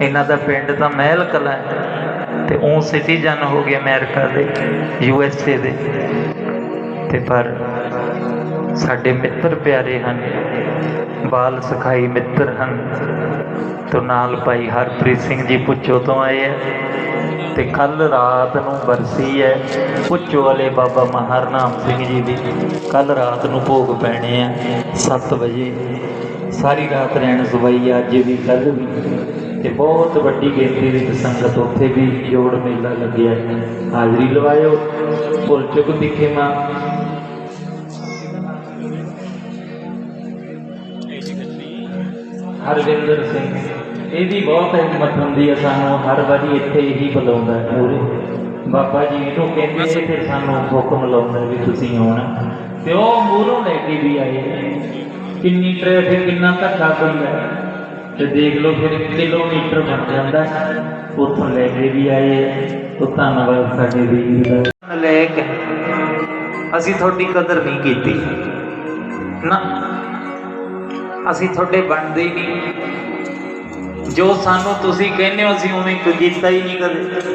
ਇਹਨਾਂ ਦਾ ਪਿੰਡ ਤਾਂ ਮਹਿਲ ਕਲਾ ਹੈ ਤੇ ਉਹ ਸਿਟੀਜ਼ਨ ਹੋ ਗਏ ਅਮਰੀਕਾ ਦੇ ਯੂ ਐਸ ਏ ਦੇ ਤੇ ਪਰ ਸਾਡੇ ਮਿੱਤਰ ਪਿਆਰੇ ਹਨ ਬਾਲ ਸਖਾਈ ਮਿੱਤਰ ਹਨ ਤੋਂ ਨਾਲ ਭਾਈ ਹਰਪ੍ਰੀਤ ਸਿੰਘ ਜੀ ਪੁੱਛੋ ਤੋਂ ਆਏ ਹੈ ਤੇ ਕੱਲ ਰਾਤ ਨੂੰ ਬਰਸੀ ਹੈ ਪੁੱਛੋ ਵਾਲੇ ਬਾਬਾ ਮਹਾਰਨਾਮ ਸਿੰਘ ਜੀ ਦੀ ਕੱਲ ਰਾਤ ਨੂੰ ਭੋਗ ਪੈਣੇ ਆ 7 ਵਜੇ ਸਾਰੀ ਰਾਤ ਰਹਿਣ ਸੁਭਾਈ ਅੱਜ ਵੀ ਕੱਲ ਵੀ बहुत वही गिनती संगत उ भी जोड़ मेला लगे हाजरी लवायो भुल चुक दिखे मां हरविंदर सिंह यदि बहुत हिम्मत होंगी है सानू हर बारी इतने ही बुला बाबा जी इन कहते फिर सानू हुक्म ला भी तुम आना तो मूरों लैके भी आए कि ट्रैफिक किन्ना धक्का पड़ गया ਤੇ ਦੇਖ ਲਓ ਫਿਰ ਕਿਲੋਮੀਟਰ ਬਣ ਜਾਂਦਾ ਉੱਥੋਂ ਲੈ ਕੇ ਵੀ ਆਏ ਤੋ ਧੰਨਵਾਦ ਸਾਡੇ ਵੀਰ ਦਾ ਕੇ ਅਸੀਂ ਤੁਹਾਡੀ ਕਦਰ ਨਹੀਂ ਕੀਤੀ ਨਾ ਅਸੀਂ ਤੁਹਾਡੇ ਬਣਦੇ ਹੀ ਨਹੀਂ ਜੋ ਸਾਨੂੰ ਤੁਸੀਂ ਕਹਿੰਦੇ ਹੋ ਅਸੀਂ ਉਵੇਂ ਕੁਝ ਕੀਤਾ ਹੀ ਨਹੀਂ ਕਦੇ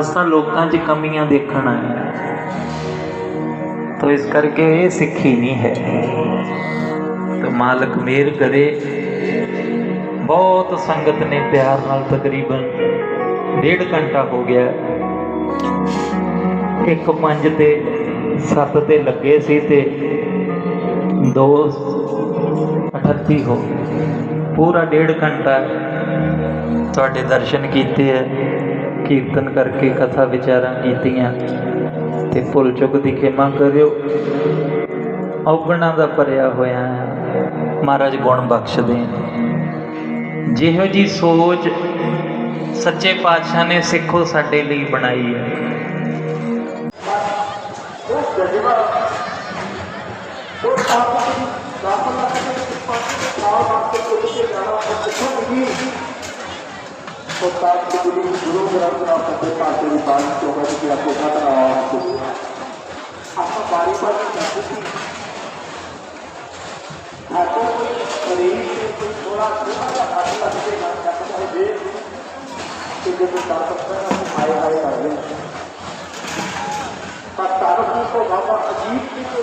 ਅਸਾਂ ਲੋਕਾਂ 'ਚ ਕਮੀਆਂ ਦੇਖਣ ਆਏ ਤੋ ਇਸ ਕਰਕੇ ਇਹ ਸਿੱਖੀ ਨਹੀਂ ਹੈ ਤੋ ਮਾਲਕ ਮੇਰ ਕਰੇ ਬਹੁਤ ਸੰਗਤ ਨੇ ਪਿਆਰ ਨਾਲ ਤਕਰੀਬਨ ਡੇਢ ਘੰਟਾ ਹੋ ਗਿਆ ਇੱਕ ਪੰਜ ਤੇ ਸੱਤ ਤੇ ਲੱਗੇ ਸੀ ਤੇ ਦੋ 38 ਹੋ ਪੂਰਾ ਡੇਢ ਘੰਟਾ ਤੁਹਾਡੇ ਦਰਸ਼ਨ ਕੀਤੇ ਹੈ ਕੀਰਤਨ ਕਰਕੇ ਕਥਾ ਵਿਚਾਰਾਂ ਕੀਤੀਆਂ ਤੇ ਭੁੱਲ ਚੁੱਕ ਦੀ ਖਿਮਾ ਕਰਿਓ ਔਗਣਾ ਦਾ ਭਰਿਆ ਹੋਇਆ ਮਹਾਰਾਜ ਗੁਣ ਬਖਸ਼ ਦੇ जिहोजी तो सोच सच्चे पातशाह ने सिखो साडे बनाई है तारक को बाबा अजीत जी के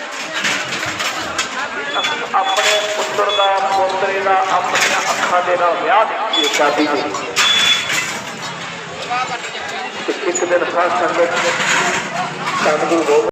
अपने पुत्र का पोतरे का अपने अखा देना ना विह शादी एक तो दिन हर संगत सामने